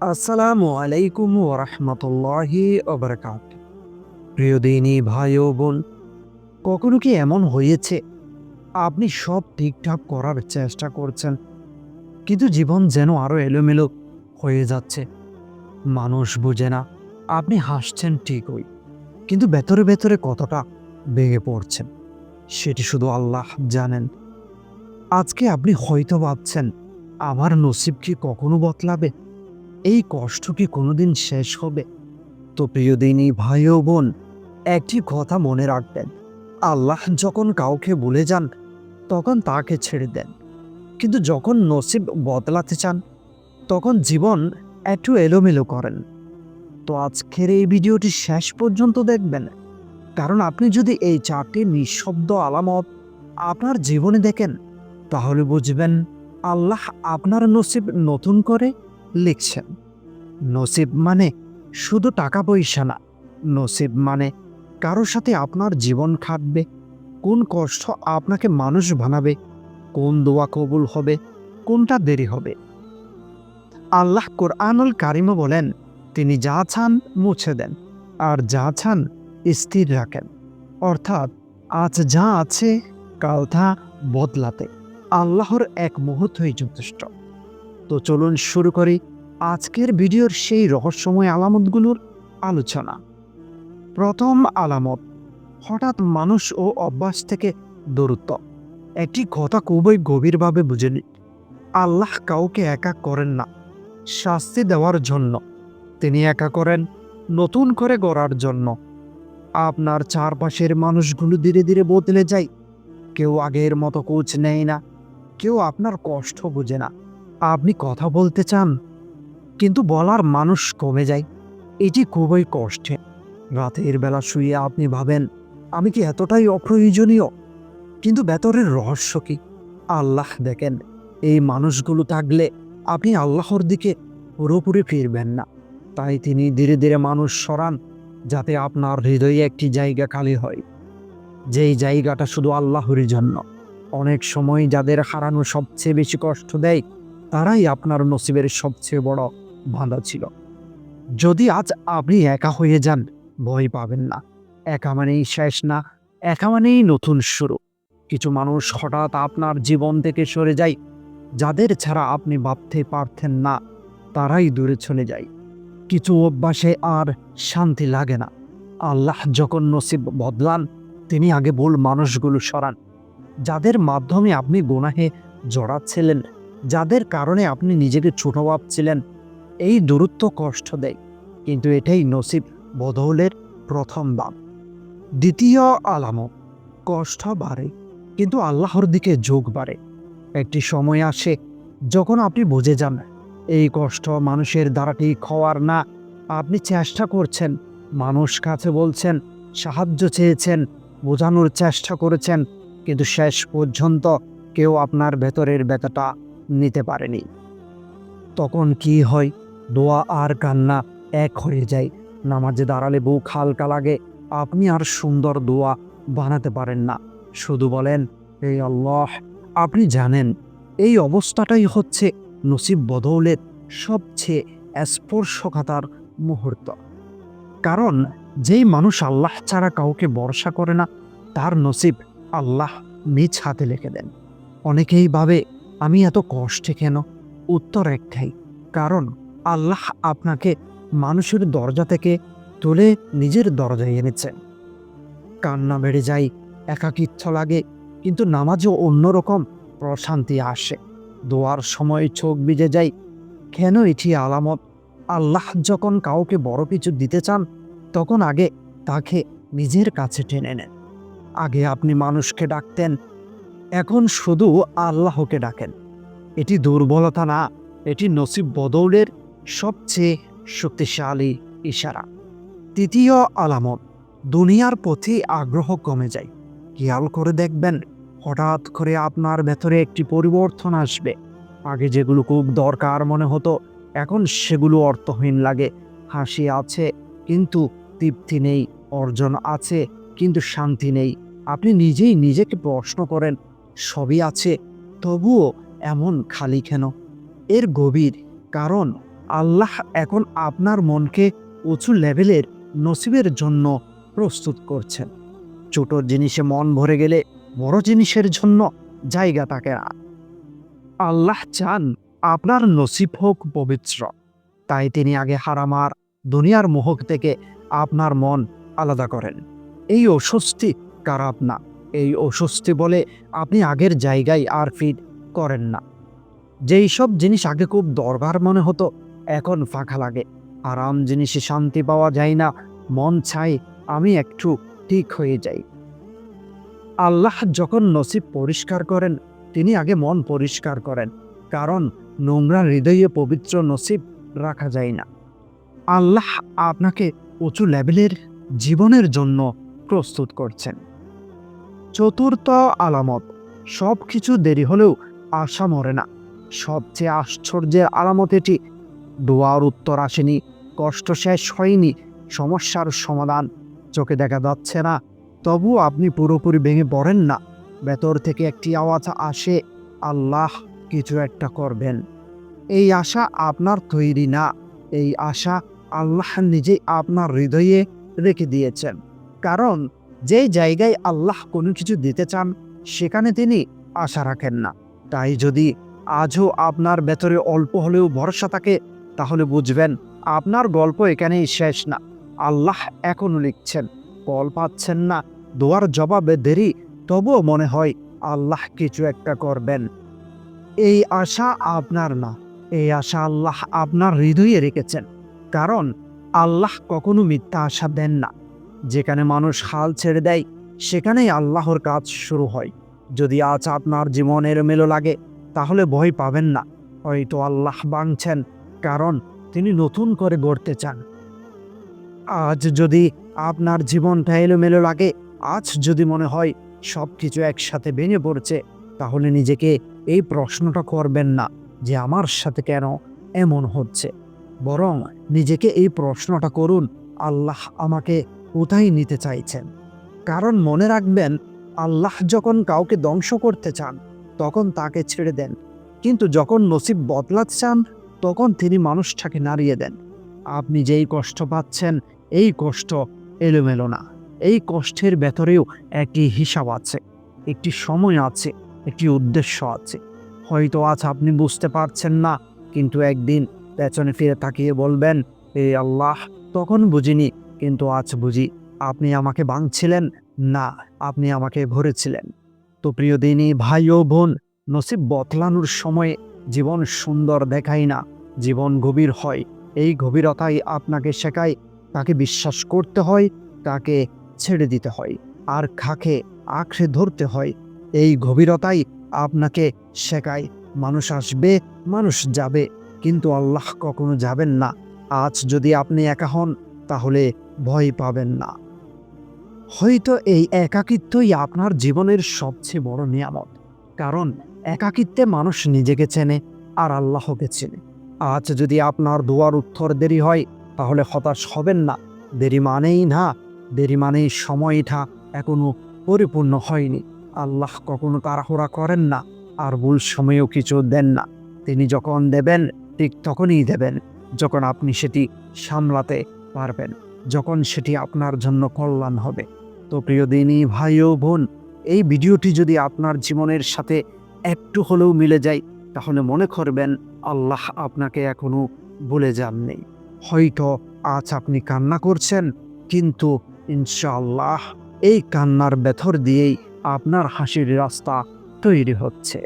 আসসালামু আলাইকুম ওরহমতুল্লাহি ওবরাকাত প্রিয় দিনী, ভাই ও বোন, কখনো কি এমন হয়েছে? আপনি সব ঠিকঠাক করার চেষ্টা করছেন, কিন্তু জীবন যেন আরও এলোমেলো হয়ে যাচ্ছে। মানুষ বুঝে না, আপনি হাসছেন ঠিকই, কিন্তু ভেতরে ভেতরে কতটা ভেঙে পড়ছেন সেটি শুধু আল্লাহ জানেন। আজকে আপনি হয়তো ভাবছেন, আমার নসিব কি কখনো বদলাবে? এই কষ্ট কি কোনোদিন শেষ হবে? তো প্রিয় দিনই ভাই ও বোন, একটি কথা মনে রাখবেন। আল্লাহ যখন কাউকে বলে যান, তখন তাকে ছেড়ে দেন। কিন্তু যখন নসিব বদলাতে চান, তখন জীবন একটু এলোমেলো করেন। তো আজকের এই ভিডিওটি শেষ পর্যন্ত দেখবেন। কারণ আপনি যদি এই চারটি নিঃশব্দ আলামত আপনার জীবনে দেখেন, তাহলে বুঝবেন আল্লাহ আপনার নসিব নতুন করে লিখছেন। নসিব মানে শুধু টাকা পয়সা না, নসিব মানে কারও সাথে আপনার জীবন খাটবে, কোন কষ্ট আপনাকে মানুষ বানাবে, কোন দোয়া কবুল হবে, কোনটা দেরি হবে। আল্লাহ কোরআনুল কারিমও বলেন, তিনি যা চান মুছে দেন, আর যা চান স্থির রাখেন। অর্থাৎ আজ যা আছে কাল তা বদলাতে আল্লাহর এক মুহূর্তই যথেষ্ট। তো চলুন শুরু করি আজকের ভিডিওর সেই রহস্যময় আলামতগুলোর আলোচনা। প্রথম আলামত, হঠাৎ মানুষ ও অভ্যাস থেকে দূরত্ব। একটি কথা খুবই গভীরভাবে বুঝে নিন। আল্লাহ কাউকে একা করেন না, শাস্তি দেওয়ার জন্য। তিনি একা করেন, নতুন করে গড়ার জন্য। আপনার চারপাশের মানুষগুলো ধীরে ধীরে বদলে যায়। কেউ আগের মতো কোচ নেয় না, কেউ আপনার কষ্ট বোঝে না। আপনি কথা বলতে চান, কিন্তু বলার মানুষ কমে যায়। এটি খুবই কষ্টে। রাতের বেলা শুয়ে আপনি ভাবেন, আমি কি এতটাই অপ্রয়োজনীয়? কিন্তু ভেতরের রহস্য কি? আল্লাহ দেখেন, এই মানুষগুলো থাকলে আপনি আল্লাহর দিকে পুরোপুরি ফিরবেন না। তাই তিনি ধীরে ধীরে মানুষ সরান, যাতে আপনার হৃদয়ে একটি জায়গা খালি হয়। যেই জায়গাটা শুধু আল্লাহরই জন্য। অনেক সময় যাদের হারানো সবচেয়ে বেশি কষ্ট দেয় তারাই আপনার নসিবের সবচেয়ে বড় বাধা ছিল। যদি আজ আপনি একা হয়ে যান, ভয় পাবেন না। একা মানেই শেষ না, একা মানেই নতুন শুরু। কিছু মানুষ হঠাৎ আপনার জীবন থেকে সরে যায়, যাদের ছাড়া আপনি ভাবতে পারতেন না, তারাই দূরে চলে যায়। কিছু অভ্যাসে আর শান্তি লাগে না। আল্লাহ যখন নসিব বদলান, তিনি আগে ভুল মানুষগুলো সরান, যাদের মাধ্যমে আপনি গোনাহে জড়াচ্ছিলেন। যাদের কারণে আপনি নিজেকে ছোট ভাবছিলেন, এই দূরত্ব কষ্ট দেয়। কিন্তু এটাই নসিব বদলের প্রথম দাম দ্বিতীয় আলামত, কষ্ট বাড়ে, কিন্তু আল্লাহর দিকে যোগ বাড়ে। একটি সময় আসে যখন আপনি বুঝে যান, এই কষ্ট মানুষের দ্বারা ঠিক হওয়ার না। আপনি চেষ্টা করছেন, মানুষ কাছে বলছেন, সাহায্য চেয়েছেন, বোঝানোর চেষ্টা করেছেন, কিন্তু শেষ পর্যন্ত কেউ আপনার ভেতরের ব্যথাটা নিতে পারেনি। তখন কি হয়? দোয়া আর কান্না এক হয়ে যায়। নামাজে দাঁড়ালে বুক হালকা লাগে। আপনি আর সুন্দর দোয়া বানাতে পারেন না। শুধু বলেন এই আল্লাহ, আপনি জানেন, এই অবস্থাটাই হচ্ছে নসিব বদৌলের সবচেয়ে স্পর্শকাতার মুহূর্ত। কারণ যেই মানুষ আল্লাহ ছাড়া কাউকে ভরসা করে না, তার নসিব আল্লাহ নিজ হাতে লিখে দেন। অনেকেই ভাবে আমি এত কষ্টে কেন? উত্তর একটাই, কারণ আল্লাহ আপনাকে মানুষের দরজা থেকে তুলে নিজের দরজায় এনেছেন। কান্না বেড়ে যায়, একাকিত্ব লাগে, কিন্তু নামাজও অন্যরকম প্রশান্তি আসে। দোয়ার সময় চোখ ভিজে যায়, কেন এটি আলামত? আল্লাহ যখন কাউকে বড় কিছু দিতে চান, তখন আগে তাকে নিজের কাছে টেনে নেন। আগে আপনি মানুষকে ডাকতেন এখন শুধু আল্লাহকে ডাকেন। এটি দুর্বলতা না, এটি নসিব বদৌলের সবচেয়ে শক্তিশালী ইশারা। তৃতীয় আলামত, দুনিয়ার প্রতি আগ্রহ কমে যায়। খেয়াল করে দেখবেন, হঠাৎ করে আপনার ভেতরে একটি পরিবর্তন আসবে। আগে যেগুলো খুব দরকার মনে হতো, এখন সেগুলো অর্থহীন লাগে। হাসি আছে, কিন্তু তৃপ্তি নেই, অর্জন আছে, কিন্তু শান্তি নেই। আপনি নিজেই নিজেকে প্রশ্ন করেন সবই আছে, তবুও এমন খালি কেন? এর গভীর কারণ আল্লাহ এখন আপনার মনকে উঁচু লেভেলের নসিবের জন্য প্রস্তুত করছেন। ছোট জিনিসে মন ভরে গেলে বড় জিনিসের জন্য জায়গা থাকে না। আল্লাহ চান আপনার নসিব হোক পবিত্র। তাই তিনি আগে হারামার দুনিয়ার মোহক থেকে আপনার মন আলাদা করেন। এই অস্বস্তি খারাপ না এই অস্বস্তি বলে আপনি আগের জায়গায় আর ফিট করেন না। যেই সব জিনিস আগে খুব দরকার মনে হতো, এখন ফাঁকা লাগে। আরাম জিনিসে শান্তি পাওয়া যায় না, মন চাই আমি একটু ঠিক হয়ে যাই। আল্লাহ যখন নসিব পরিষ্কার করেন, তিনি আগে মন পরিষ্কার করেন, কারণ নোংরা হৃদয়ে পবিত্র নসিব রাখা যায় না। আল্লাহ আপনাকে উঁচু লেভেলের জীবনের জন্য প্রস্তুত করছেন। চতুর্থ আলামত। সব কিছু দেরি হলেও আশা মরে না। সবচেয়ে আশ্চর্যের আলামত এটি। দোয়ার উত্তর আসেনি, কষ্ট শেষ হয়নি, সমস্যার সমাধান। চোখে দেখা যাচ্ছে না, তবু আপনি পুরোপুরি ভেঙে পড়েন না। ভেতর থেকে একটি আওয়াজ আসে, আল্লাহ কিছু একটা করবেন। এই আশা আপনার তৈরি না। এই আশা আল্লাহ নিজেই আপনার হৃদয়ে রেখে দিয়েছেন। কারণ যে জায়গায় আল্লাহ কোনো কিছু দিতে চান, সেখানে তিনি আশা রাখেন না। তাই যদি আজও আপনার ভেতরে অল্প হলেও ভরসা থাকে, তাহলে বুঝবেন আপনার গল্প এখানেই শেষ না। আল্লাহ এখনও লিখছেন কল পাচ্ছেন না, দোয়ার জবাবে দেরি, তবুও মনে হয় আল্লাহ কিছু একটা করবেন। এই আশা আপনার না, এই আশা আল্লাহ আপনার হৃদয়ে রেখেছেন। কারণ আল্লাহ কখনো মিথ্যা আশা দেন না। যেখানে মানুষ হাল ছেড়ে দেয়, সেখানেই আল্লাহর কাজ শুরু হয়। যদি আজ আপনার জীবনের মেলো লাগে, তাহলে ভয় পাবেন না। হয়তো আল্লাহ বাংছেন কারণ তিনি নতুন করে গড়তে চান। আজ যদি আপনার জীবনটা এলোমেলো লাগে, আজ যদি মনে হয় সব কিছু একসাথে ভেঙে পড়ছে, তাহলে নিজেকে এই প্রশ্নটা করবেন না, যে আমার সাথে কেন এমন হচ্ছে। বরং নিজেকে এই প্রশ্নটা করুন, আল্লাহ আমাকে কোথায় নিতে চাইছেন। কারণ মনে রাখবেন, আল্লাহ যখন কাউকে ধ্বংস করতে চান, তখন তাকে ছেড়ে দেন। কিন্তু যখন নসিব বদলাতে চান, তখন তিনি মানুষটাকে নাড়িয়ে দেন। আপনি যেই কষ্ট পাচ্ছেন, এই কষ্ট এলোমেলো না। এই কষ্টের ভেতরেও একটি হিসাব আছে। একটি সময় আছে, একটি উদ্দেশ্য আছে। হয়তো আজ আপনি বুঝতে পারছেন না, কিন্তু একদিন পেছনে ফিরে তাকিয়ে বলবেন এই আল্লাহ, তখন বুঝিনি কিন্তু আজ বুঝি আপনি আমাকে ভাঙছিলেন না, আপনি আমাকে ভরেছিলেন। তো প্রিয় দিনী, ভাই ও বোন, নসিব বতলানোর সময়ে জীবন সুন্দর দেখায় না, জীবন গভীর হয়। এই গভীরতাই আপনাকে শেখায়, তাকে বিশ্বাস করতে হয়, তাকে ছেড়ে দিতে হয়, আর খাকে আঁকড়ে ধরতে হয়। এই গভীরতাই আপনাকে শেখায়, মানুষ আসবে, মানুষ যাবে, কিন্তু আল্লাহ কখনো যাবেন না। আজ যদি আপনি একা হন, তাহলে ভয় পাবেন না। হয়তো এই একাকিত্বই আপনার জীবনের সবচেয়ে বড় নিয়ামত। কারণ একাকিত্বে মানুষ নিজেকে চেনে আর আল্লাহকে চেনে। আজ যদি আপনার দোয়ার উত্তর দেরি হয়, তাহলে হতাশ হবেন না। দেরি মানেই না, দেরি মানেই সময়টা এখনও পরিপূর্ণ হয়নি। আল্লাহ কখনো তাড়াহুড়া করেন না আর ভুল সময়েও কিছু দেন না। তিনি যখন দেবেন, ঠিক তখনই দেবেন, যখন আপনি সেটি সামলাতে পারবেন। যখন সেটি আপনার জন্য কল্যাণ হবে। তো প্রিয় দিনী ভাই ও বোন, এই ভিডিওটি যদি আপনার জীবনের সাথে একটু হলেও মিলে যায়, তাহলে মনে করবেন আল্লাহ আপনাকে এখনও ভুলে যাননি। হয়তো আজ আপনি কান্না করছেন, কিন্তু ইনশাআল্লাহ এই কান্নার ব্যথর দিয়েই আপনার হাসির রাস্তা তৈরি হচ্ছে।